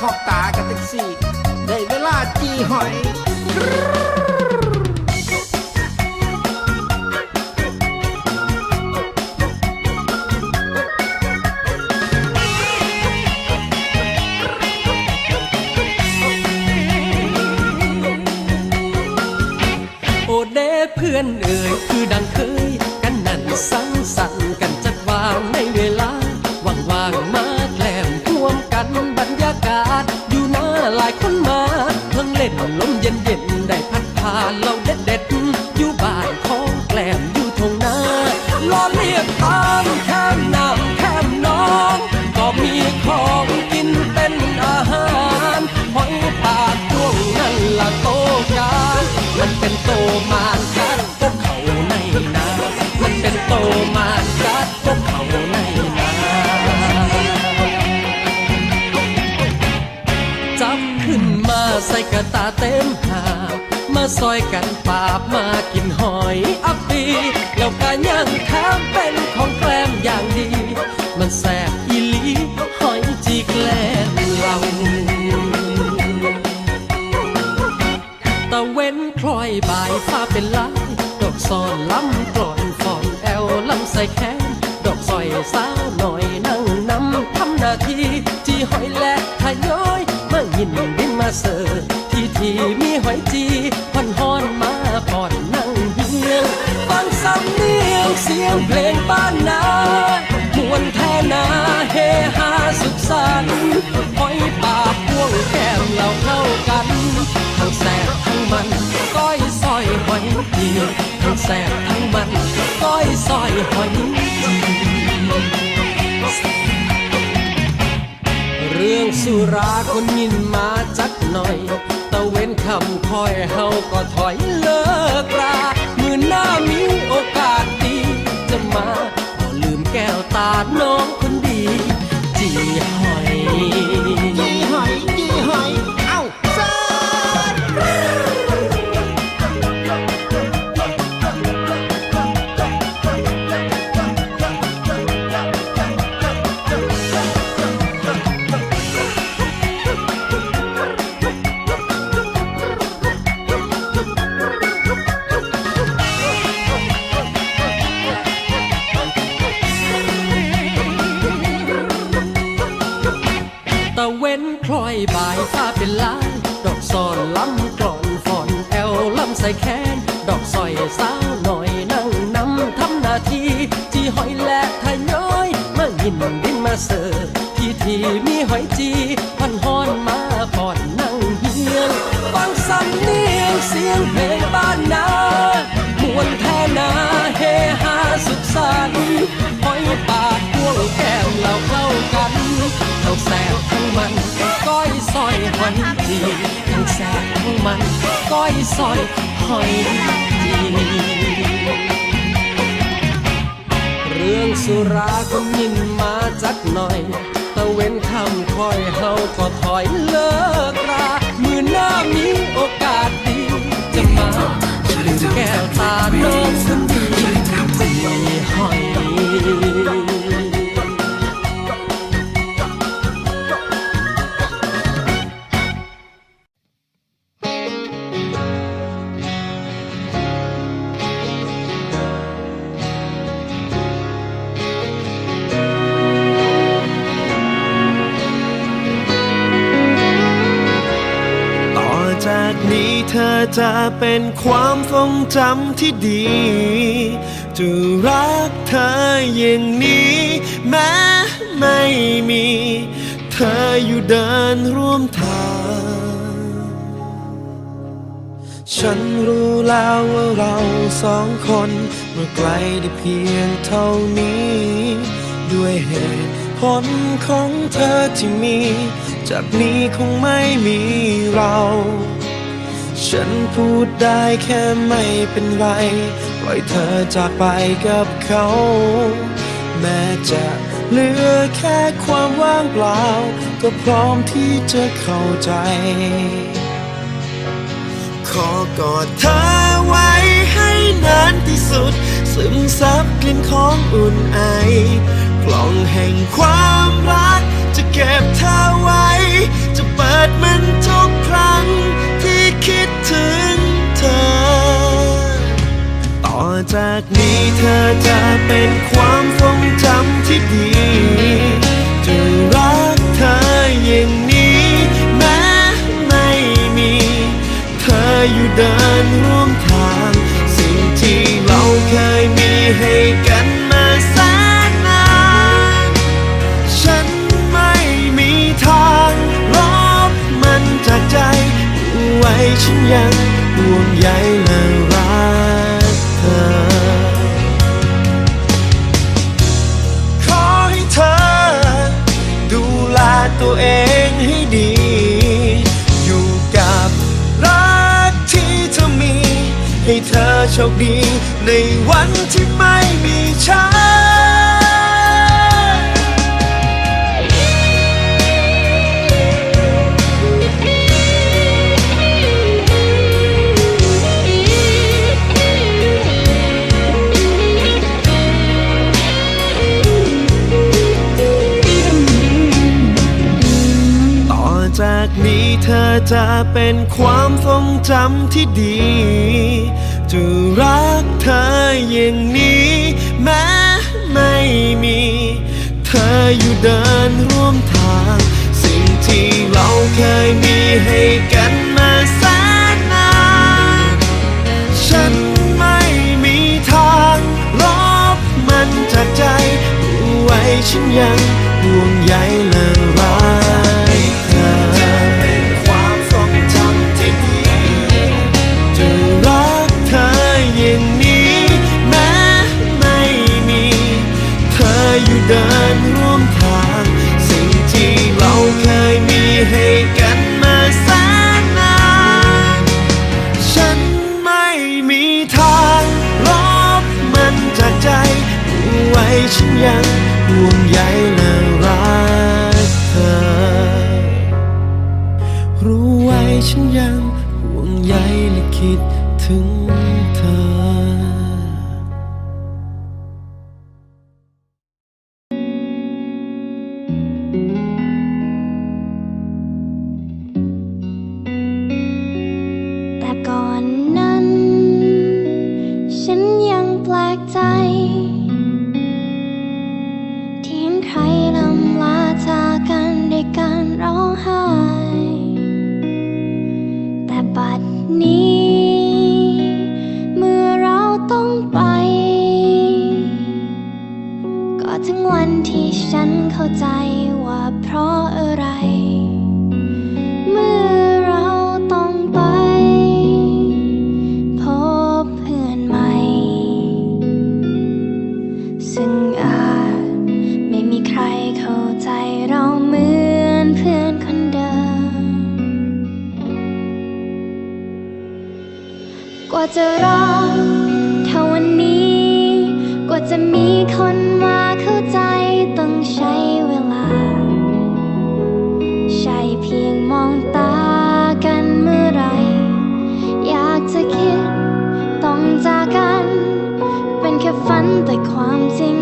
ขอบตากับแท็กซี่ ได้เวลาจีหอย โอเดเพื่อนเอ่ยคือดังเคย ศอยู่หน้าหลายคนมาเพิ่งเล่นลมเย็นๆได้พัดพาเราเด็ดๆอยู่บ้านของแกล้มอยู่ทงนาล้อเลียกตามแคมน้ำแคมน้องก็มีของกินเป็นอาหารหอยปากช่วงนั่นละโตการมันเป็นโตมาน ระตาเต็มหาบมาซอยกันปาบมากินหอยอัปปีแล้วก็ย่างแถมเป็นของแกล้มอย่างดี มันแสบอีลีหอยจีแกล้มเราตะเว้นคล้อยบายฟ้าเป็นลายดอกซอนล้ำกลอนฟอนแอลลำใส่แขนดอกซอยสาวหน่อยนั่งนำทำหน้าที่จีหอยและทยอยมายินดินมาเสิร์ ที่มีหอยจีผ่อนฮอนมาผ่อนนั่งเฮียงฟังสำเนียงเสียงเพลงบ้านนามวนแท่นาเฮฮาสุขสันต์หอยปากพวงแก้มเราเข้ากันทั้งแสบทั้งมันก้อยซอยหอยจีทั้งแสบทั้งมันก้อยซอยหอยจีเรื่องสุราคนยินมาจักหน่อยะเว้นคำคอยเฮาก็ถอยเลิกรา มือหน้ามีโอกาสดีจะมาก็ลืมแก้วตาน้องคนดี จีหอยจีหอย ส่แขน ดอกสอยสาวหน่อยนั่งนำทำหน้าที่จีหอยและทย้อยมายินดินมาเสิร์ฟที่ที่มีหอยจีพันฮอนมาผ่อนนั่งเฮียงฟังสำเนียงเสียงเพลงบ้านนามวนแท่นาเฮฮาสุขสันต์หอยปากพวงแก้มเราเข้ากันทั้งแสบทั้งมันก้อยซอยหอยจีทั้งแสบทั้งมันก้อยซอย อยจีเรื่องสุราก็ยินมาจักหน่อย ตะเว้นคำคอยเฮาก็ถอยเลย จะเป็นความทรงจำที่ดี จะรักเธออย่างนี้ แม้ไม่มี เธออยู่เดินร่วมทาง ฉันรู้แล้วว่าเราสองคนเมื่อไกลได้เพียงเท่านี้ ด้วยเหตุผลของเธอที่มี จากนี้คงไม่มีเรา ฉันพูดได้แค่ไม่เป็นไร ปล่อยเธอจากไปกับเขา แม้จะเหลือแค่ความว่างเปล่า ก็พร้อมที่จะเข้าใจ ขอกอดเธอไว้ให้นานที่สุด ซึมซับกลิ่นของอุ่นไอกล่องแห่งความรักจะเก็บเธอไว้ากนี้เธอจะเป็นความทรงจำที่ดีจะรักเธออย่างนี้แม้ไม่มี เธออยู่เดินร่วมทาง สิ่งที่เราเคยมีให้กันมาแสนนานฉันไม่มีทางลบมันจากใจรู้ไว้ฉันยังห่วงใย คดี ในวันที่ไม่มีฉันต่อจากนี้เธอจะเป็นความทรงจำที่ดี จะรักเธออย่างนี้ แม้ไม่มี เธออยู่เดินร่วมทาง สิ่งที่เราเคยมีให้กันมาแสนนานฉันไม่มีทางลบมันจากใจรู้ไว้ฉันยัง ฉันยังห่วงใยและรักเธอ รู้ไว้ฉันยังห่วงใยและคิดถึง กว่าจะรอเท่าวันนี้ กว่าจะมีคนมาเข้าใจต้องใช้เวลา ใช่เพียงมองตากันเมื่อไร อยากจะคิดต้องจากกัน เป็นแค่ฝันแต่ความจริง